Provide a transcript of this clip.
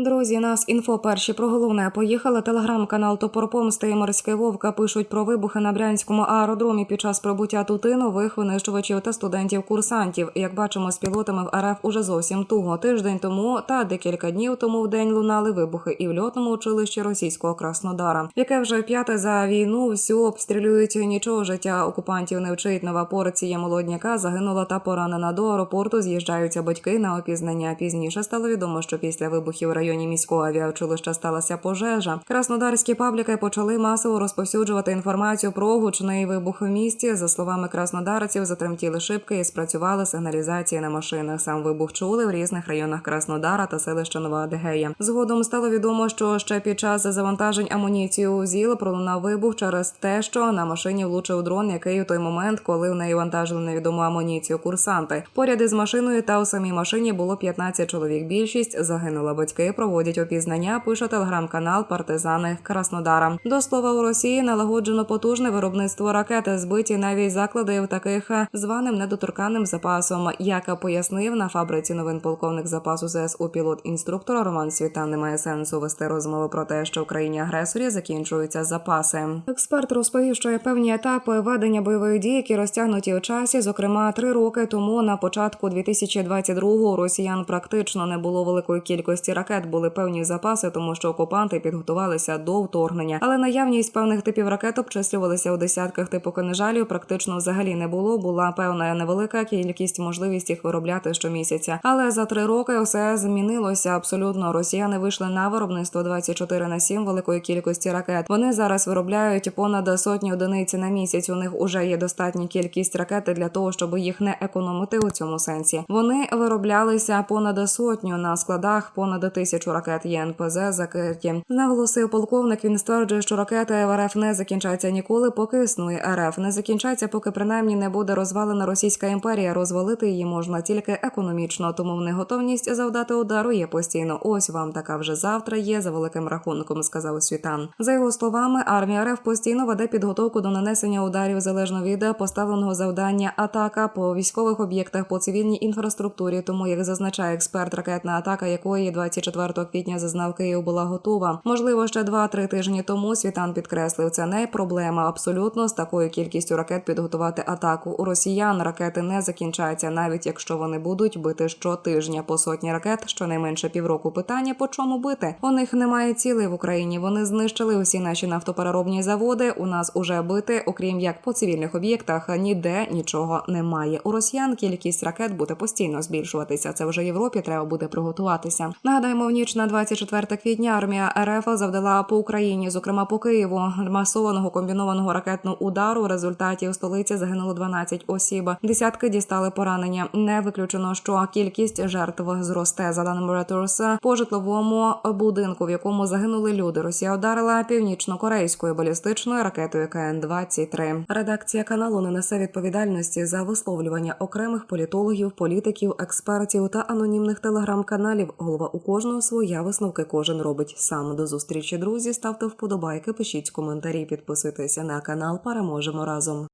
Друзі, нас інфо перші про головне поїхали. Телеграм-канал Топорпомста і Морський Вовка пишуть про вибухи на брянському аеродромі під час прибуття туди нових винищувачів та студентів-курсантів. Як бачимо, з пілотами в РФ уже зовсім туго. Тиждень тому та декілька днів тому в день лунали вибухи і в льотному училищі російського Краснодара, яке вже п'яте за війну всю обстрілюють. Нічого життя окупантів не вчить. Нова порція молодняка загинула та поранена до аеропорту. З'їжджаються батьки на опізнання. Пізніше стало відомо, що після вибухів в районі міського авіаучилища сталася пожежа. Краснодарські пабліки почали масово розповсюджувати інформацію про гучний вибух в місті. За словами краснодарців, затремтіли шибки і спрацювали сигналізації на машинах. Сам вибух чули в різних районах Краснодара та селища Нова Адегея. Згодом стало відомо, що ще під час завантажень амуніції у ЗІЛ пролунав вибух через те, що на машині влучив дрон, який у той момент, коли в неї вантажили невідому амуніцію курсанти. Поряд із машиною та у самій машині було 15 чоловік. Більшість загинула. Батьки проводять опізнання. Пише телеграм-канал Партизани Краснодара. До слова у Росії налагоджено потужне виробництво ракети, збиті навіть заклади в таких е, званим недоторканним запасом. Як пояснив на фабриці новин полковник запасу ЗСУ пілот-інструктор Роман Світан, немає сенсу вести розмови про те, що в країні агресорі закінчуються запаси. Експерт розповів, що є певні етапи ведення бойових дій, які розтягнуті у часі. Зокрема, три роки тому на початку 2022-го у росіян практично не було великої кількості ракет. Були певні запаси, тому що окупанти підготувалися до вторгнення. Але наявність певних типів ракет обчислювалися у десятках типу кинежалів. Практично взагалі не було. Була певна невелика кількість можливість їх виробляти щомісяця. Але за три роки все змінилося абсолютно. Росіяни вийшли на виробництво 24 на 7 великої кількості ракет. Вони зараз виробляють понад сотні одиниць на місяць. У них уже є достатня кількість ракет для того, щоб їх не економити у цьому сенсі. Вони вироблялися понад сотню на складах, понад тисячу ракет ЄНПЗ закриті. Наголосив полковник. Він стверджує, що ракети РФ не закінчаться ніколи, поки існує РФ. Не закінчаться, поки принаймні не буде розвалена Російська імперія. Розвалити її можна тільки економічно, тому в них готовність завдати удару є постійно. Ось вам така вже завтра є за великим рахунком, сказав Світан. За його словами, армія РФ постійно веде підготовку до нанесення ударів залежно від поставленого завдання атака по військових об'єктах по цивільній інфраструктурі. Тому як зазначає експерт, ракетна атака, якої 24 квітня зазнав Київ, була готова. Можливо, ще 2-3 тижні тому Світан підкреслив, це не проблема абсолютно з такою кількістю ракет підготувати атаку. У росіян ракети не закінчаються, навіть якщо вони будуть бити щотижня по сотні ракет, щонайменше півроку. Питання по чому бити? У них немає цілей в Україні. Вони знищили усі наші нафтопереробні заводи. У нас уже бити, окрім як по цивільних об'єктах, ніде нічого немає. У росіян кількість ракет буде постійно збільшуватися. Це вже Європі треба буде приготуватися. Нагадаємо, в ніч на 24 квітня армія РФ завдала по Україні, зокрема по Києву, масованого комбінованого ракетного удару. У результаті у столиці загинуло 12 осіб. Десятки дістали поранення. Не виключено, що кількість жертв зросте. За даними Reuters, по житловому будинку, в якому загинули люди. Росія ударила північно-корейською балістичною ракетою КН-23. Редакція каналу не несе відповідальності за висловлювання окремих політологів, політиків, експертів та анонімних телеграм-каналів. Голова у кожного своя висновки кожен робить сам. До зустрічі, друзі. Ставте вподобайки, пишіть коментарі, підписуйтеся на канал. Переможемо разом.